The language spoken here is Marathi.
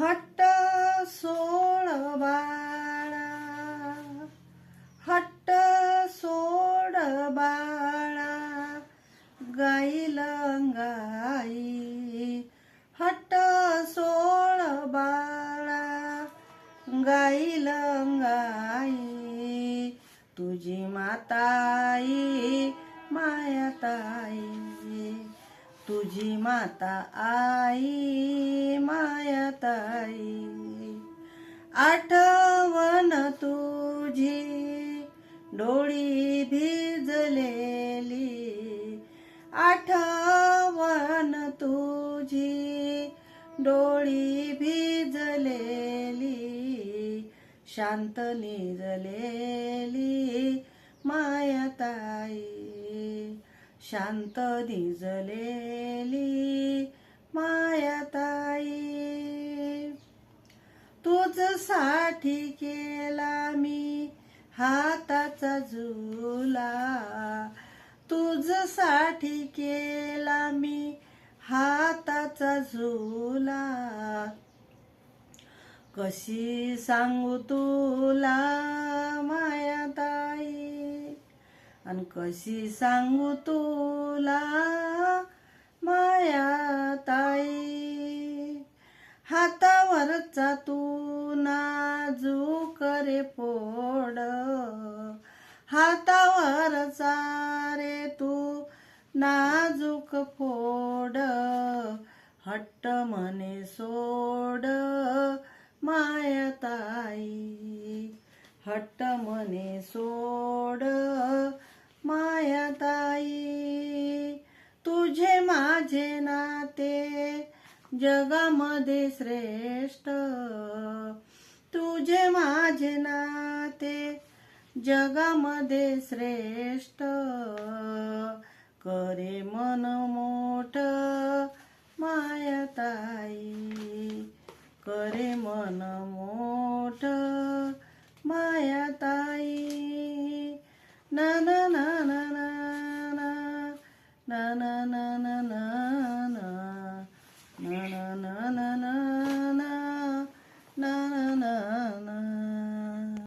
हट्ट सोळ बाळा. हट्ट सोड बाळा. गाई. हट्ट सोळ बाळा. गाई. तुझी माताई माया ताई. तुझी माता आई. ताई. आठवण तुझी डोळी भिजलेली. आठवण तुझी डोळी भिजलेली. शांत निजलेली मायताई शांत निजलेली मायाताई तुझ साठी केला मी हाताचा झुला. तुझसाठी केला मी हाताचा झुला. कशी सांगू तुला मायाताई आणि कशी सांगू तुला मायाताई हातावरचा तू नाजूक रे पोड हातावर रे तू नाजूक फोड. हट्ट मने सोड मायताई हट्ट मने सोड मायाताई तुझे माझे ना जगामध्ये श्रेष्ठ तुझे माझे नाते जगामध्ये श्रेष्ठ करे मन मोठ मायाताई करे मन मोठ मायाताई ना ना ना ना ना ना ना ना ना